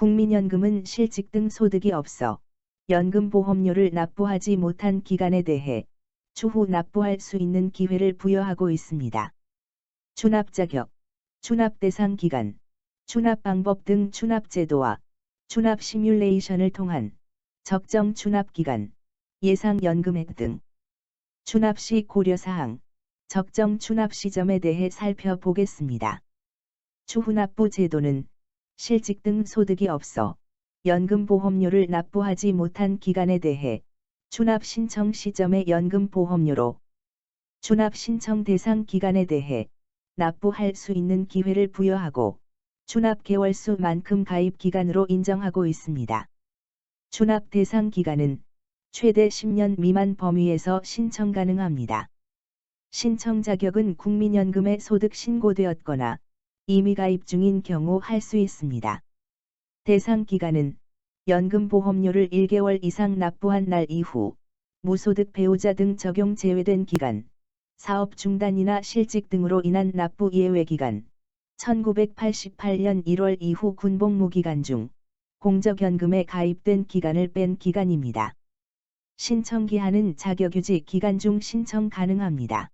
국민연금은 실직 등 소득이 없어 연금보험료를 납부하지 못한 기간에 대해 추후 납부할 수 있는 기회를 부여하고 있습니다. 추납 자격, 추납 대상 기간, 추납 방법 등 추납 제도와 추납 시뮬레이션을 통한 적정 추납 기간, 예상 연금액 등 추납 시 고려 사항, 적정 추납 시점에 대해 살펴보겠습니다. 추후 납부 제도는 실직 등 소득이 없어 연금보험료를 납부하지 못한 기간에 대해 추납 신청 시점의 연금보험료로 추납 신청 대상 기간에 대해 납부할 수 있는 기회를 부여하고 추납 개월수만큼 가입 기간으로 인정하고 있습니다. 추납 대상 기간은 최대 10년 미만 범위에서 신청 가능합니다. 신청 자격은 국민연금에 소득 신고되었거나 이미 가입 중인 경우 할 수 있습니다. 대상 기간은 연금보험료를 1개월 이상 납부한 날 이후 무소득 배우자 등 적용 제외된 기간, 사업 중단이나 실직 등으로 인한 납부 예외 기간, 1988년 1월 이후 군복무 기간 중 공적연금에 가입된 기간을 뺀 기간입니다. 신청 기한은 자격유지 기간 중 신청 가능합니다.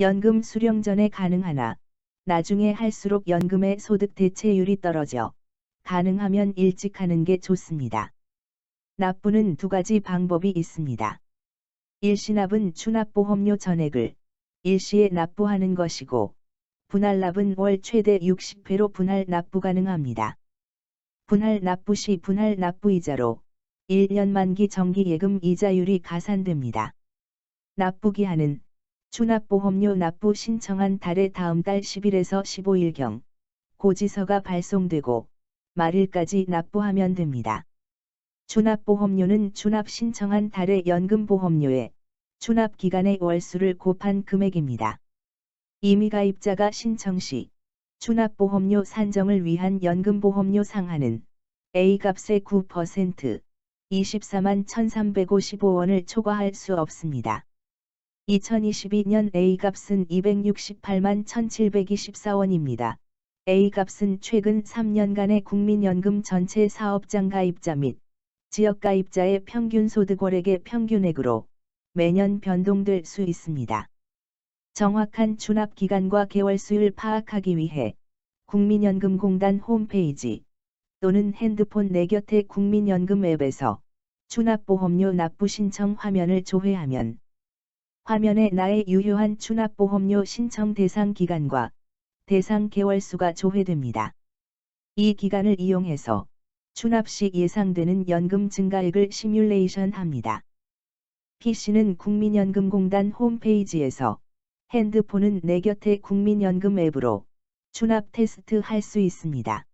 연금 수령 전에 가능하나 나중에 할수록 연금의 소득 대체율이 떨어져 가능하면 일찍 하는 게 좋습니다. 납부는 두 가지 방법이 있습니다. 일시납은 추납보험료 전액을 일시에 납부하는 것이고 분할납은 월 최대 60회로 분할 납부 가능합니다. 분할 납부 시 분할 납부 이자로 1년 만기 정기예금 이자율이 가산됩니다. 납부 기한은 추납보험료 납부 신청한 달의 다음 달 10일에서 15일경 고지서가 발송되고 말일까지 납부하면 됩니다. 추납보험료는 추납 신청한 달의 연금보험료에 추납기간의 월수를 곱한 금액입니다. 이미 가입자가 신청 시 추납보험료 산정을 위한 연금보험료 상한은 A값의 9% 24만 1355원을 초과할 수 없습니다. 2022년 A값은 268만 1724원입니다. A값은 최근 3년간의 국민연금 전체 사업장 가입자 및 지역 가입자의 평균 소득 월액의 평균액으로 매년 변동될 수 있습니다. 정확한 추납 기간과 개월 수를 파악하기 위해 국민연금공단 홈페이지 또는 핸드폰 내 곁의 국민연금 앱에서 추납보험료 납부 신청 화면을 조회하면 화면에 나의 유효한 추납보험료 신청 대상 기간과 대상 개월수가 조회됩니다. 이 기간을 이용해서 추납 시 예상되는 연금 증가액을 시뮬레이션 합니다. PC는 국민연금공단 홈페이지에서 핸드폰은 내 곁의 국민연금 앱으로 추납 테스트 할 수 있습니다.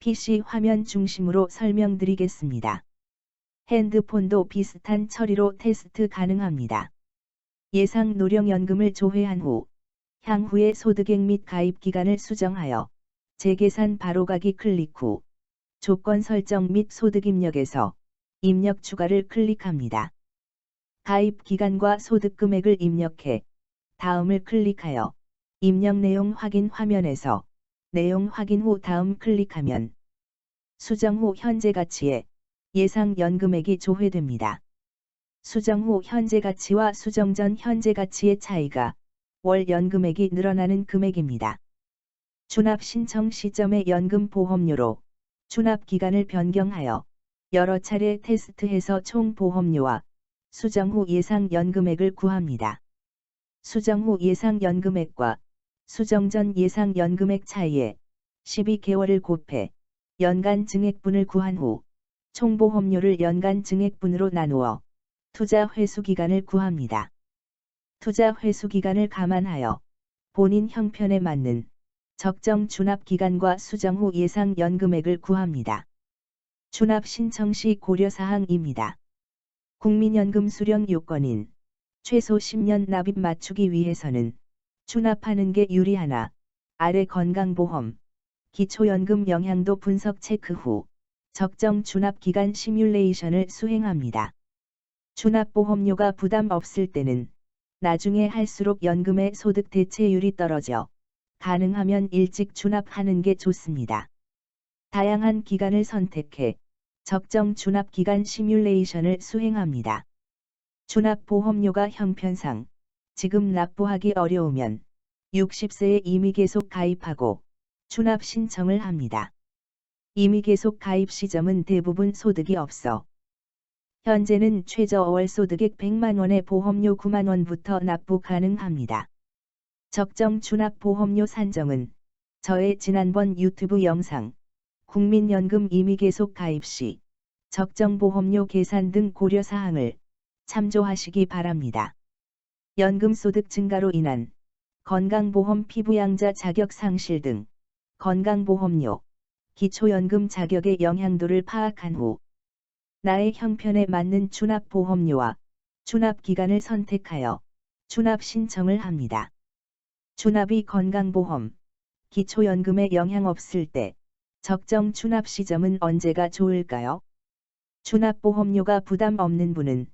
PC 화면 중심으로 설명드리겠습니다. 핸드폰도 비슷한 처리로 테스트 가능합니다. 예상 노령연금을 조회한 후 향후의 소득액 및 가입 기간을 수정하여 재계산 바로가기 클릭 후 조건 설정 및 소득 입력에서 입력 추가를 클릭합니다. 가입 기간과 소득 금액을 입력해 다음을 클릭하여 입력 내용 확인 화면에서 내용 확인 후 다음 클릭하면 수정 후 현재 가치에 예상 연금액이 조회됩니다. 수정 후 현재 가치와 수정 전 현재 가치의 차이가 월 연금액이 늘어나는 금액입니다. 추납 신청 시점의 연금 보험료로 추납 기간을 변경하여 여러 차례 테스트해서 총 보험료와 수정 후 예상 연금액을 구합니다. 수정 후 예상 연금액과 수정 전 예상 연금액 차이에 12개월을 곱해 연간 증액분을 구한 후 총보험료를 연간 증액분으로 나누어 투자 회수 기간을 구합니다. 투자 회수 기간을 감안하여 본인 형편에 맞는 적정 추납 기간과 수정 후 예상 연금액을 구합니다. 추납 신청 시 고려 사항입니다. 국민연금 수령 요건인 최소 10년 납입 맞추기 위해서는 추납하는 게 유리하나 아래 건강보험, 기초연금 영향도 분석 체크 후 적정 추납 기간 시뮬레이션을 수행합니다. 추납보험료가 부담 없을 때는 나중에 할수록 연금의 소득 대체율이 떨어져 가능하면 일찍 추납하는 게 좋습니다. 다양한 기간을 선택해 적정 준합 기간 시뮬레이션을 수행합니다. 준합 보험료가 형편상 지금 납부하기 어려우면 60세에 이미 계속 가입하고 준합 신청을 합니다. 이미 계속 가입 시점은 대부분 소득이 없어 현재는 최저 월 소득액 100만 원의 보험료 9만 원부터 납부 가능합니다. 적정 준합 보험료 산정은 저의 지난번 유튜브 영상 국민연금 이미 계속 가입 시 적정 보험료 계산 등 고려 사항을 참조하시기 바랍니다. 연금소득 증가로 인한 건강보험 피부양자 자격 상실 등 건강보험료, 기초연금 자격의 영향도를 파악한 후 나의 형편에 맞는 추납보험료와 추납기간을 선택하여 추납 신청을 합니다. 추납이 건강보험, 기초연금에 영향 없을 때 적정 추납 시점은 언제가 좋을까요? 추납보험료가 부담 없는 분은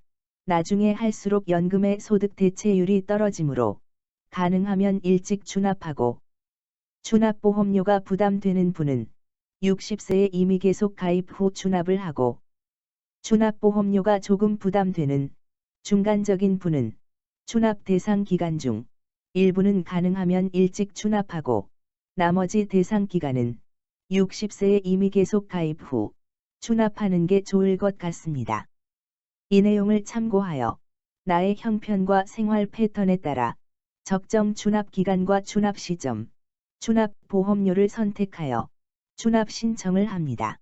나중에 할수록 연금의 소득 대체율이 떨어지므로 가능하면 일찍 추납하고 추납보험료가 부담되는 분은 60세에 이미 계속 가입 후 추납을 하고 추납보험료가 조금 부담되는 중간적인 분은 추납 대상 기간 중 일부는 가능하면 일찍 추납하고 나머지 대상 기간은 60세에 이미 계속 가입 후 추납하는 게 좋을 것 같습니다. 이 내용을 참고하여 나의 형편과 생활 패턴에 따라 적정 추납 기간과 추납 시점, 추납 보험료를 선택하여 추납 신청을 합니다.